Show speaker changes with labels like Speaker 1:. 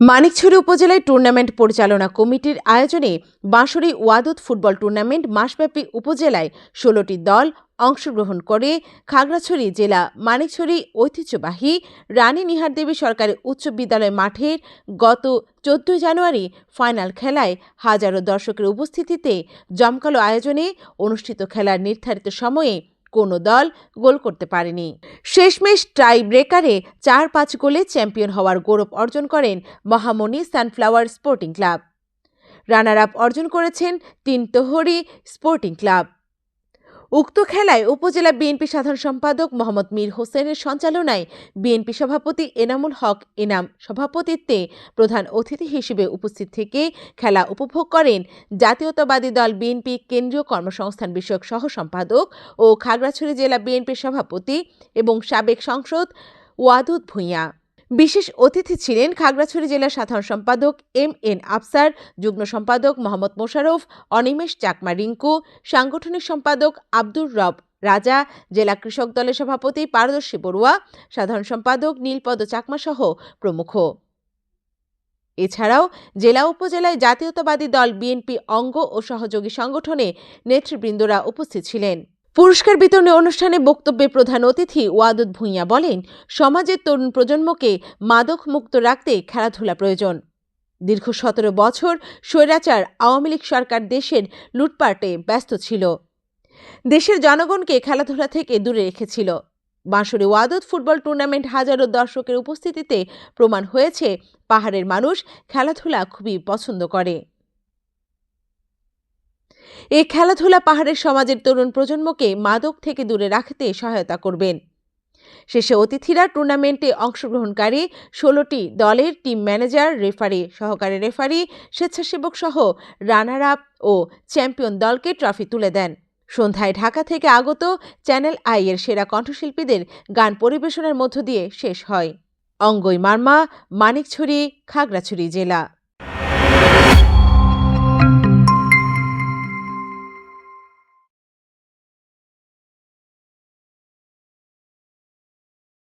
Speaker 1: মানিকছড়ি উপজেলায় টুর্নামেন্ট পরিচালনা কমিটির আয়োজনে বাঁশরী ওয়াদুদ ফুটবল টুর্নামেন্ট মাসব্যাপী উপজেলায় ষোলোটি দল অংশগ্রহণ করে খাগড়াছড়ি জেলা মানিকছড়ি ঐতিহ্যবাহী রানী নিহার দেবী সরকারি উচ্চ বিদ্যালয় মাঠের গত চোদ্দই জানুয়ারি ফাইনাল খেলায় হাজারো দর্শকের উপস্থিতিতে জমকালো আয়োজনে অনুষ্ঠিত খেলার নির্ধারিত সময়ে কোনো দল গোল করতে পারেনি। শেষমেশ টাই ব্রেকারে চার পাঁচ গোলে চ্যাম্পিয়ন হওয়ার গৌরব অর্জন করেন Mahamani sunflower sporting club. Runner up অর্জন করেছেন তিন তোহরি স্পোর্টিং ক্লাব। উক্ত খেলায় উপজেলা বিএনপি সাধারণ সম্পাদক মোহাম্মদ মীর হোসেনের সঞ্চালনায় বিএনপি সভাপতি এনামুল হক এনাম সভাপতিত্বে প্রধান অতিথি হিসেবে উপস্থিত থেকে খেলা উপভোগ করেন জাতীয়তাবাদী দল বিএনপি কেন্দ্রীয় কর্মসংস্থান বিষয়ক সহ সম্পাদক ও খাগড়াছড়ি জেলা বিএনপির সভাপতি এবং সাবেক সংসদ ওয়াদুদ ভূঁইয়া। বিশেষ অতিথি ছিলেন খাগড়াছড়ি জেলা সাধারণ সম্পাদক এম এন আফসার, যুগ্ম সম্পাদক মোহাম্মদ মোশারফ অনিমেষ চাকমা রিঙ্কু, সাংগঠনিক সম্পাদক আব্দুর রব রাজা, জেলা কৃষক দলের সভাপতি পারদর্শী বড়ুয়া, সাধারণ সম্পাদক নীলপদ চাকমা সহ প্রমুখ। এছাড়াও জেলা উপজেলায় জাতীয়তাবাদী দল বিএনপি অঙ্গ ও সহযোগী সংগঠনে নেতৃবৃন্দরা উপস্থিত ছিলেন। পুরস্কার বিতরণী অনুষ্ঠানে বক্তব্যে প্রধান অতিথি ওয়াদুদ ভূঁইয়া বলেন, সমাজের তরুণ প্রজন্মকে মাদক মুক্ত রাখতে খেলাধুলা প্রয়োজন। দীর্ঘ সতেরো বছর স্বৈরাচার আওয়ামী লীগ সরকার দেশের লুটপাটে ব্যস্ত ছিল। দেশের জনগণকে খেলাধুলা থেকে দূরে রেখেছিল। বাঁশরী ওয়াদত ফুটবল টুর্নামেন্ট হাজারো দর্শকের উপস্থিতিতে প্রমাণ হয়েছে, পাহাড়ের মানুষ খেলাধুলা খুবই পছন্দ করে। এই খেলাধুলা পাহাড়ের সমাজের তরুণ প্রজন্মকে মাদক থেকে দূরে রাখতে সহায়তা করবেন। শেষে অতিথিরা টুর্নামেন্টে অংশগ্রহণকারী ষোলোটি দলের টিম ম্যানেজার, রেফারি, সহকারী রেফারি, স্বেচ্ছাসেবক সহ রানার আপ ও চ্যাম্পিয়ন দলকে ট্রফি তুলে দেন। সন্ধ্যায় ঢাকা থেকে আগত চ্যানেল আই এর সেরা কণ্ঠশিল্পীদের গান পরিবেশনের মধ্য দিয়ে শেষ হয়। অঙ্গই মার্মা, মানিকছড়ি, খাগড়াছড়ি জেলা।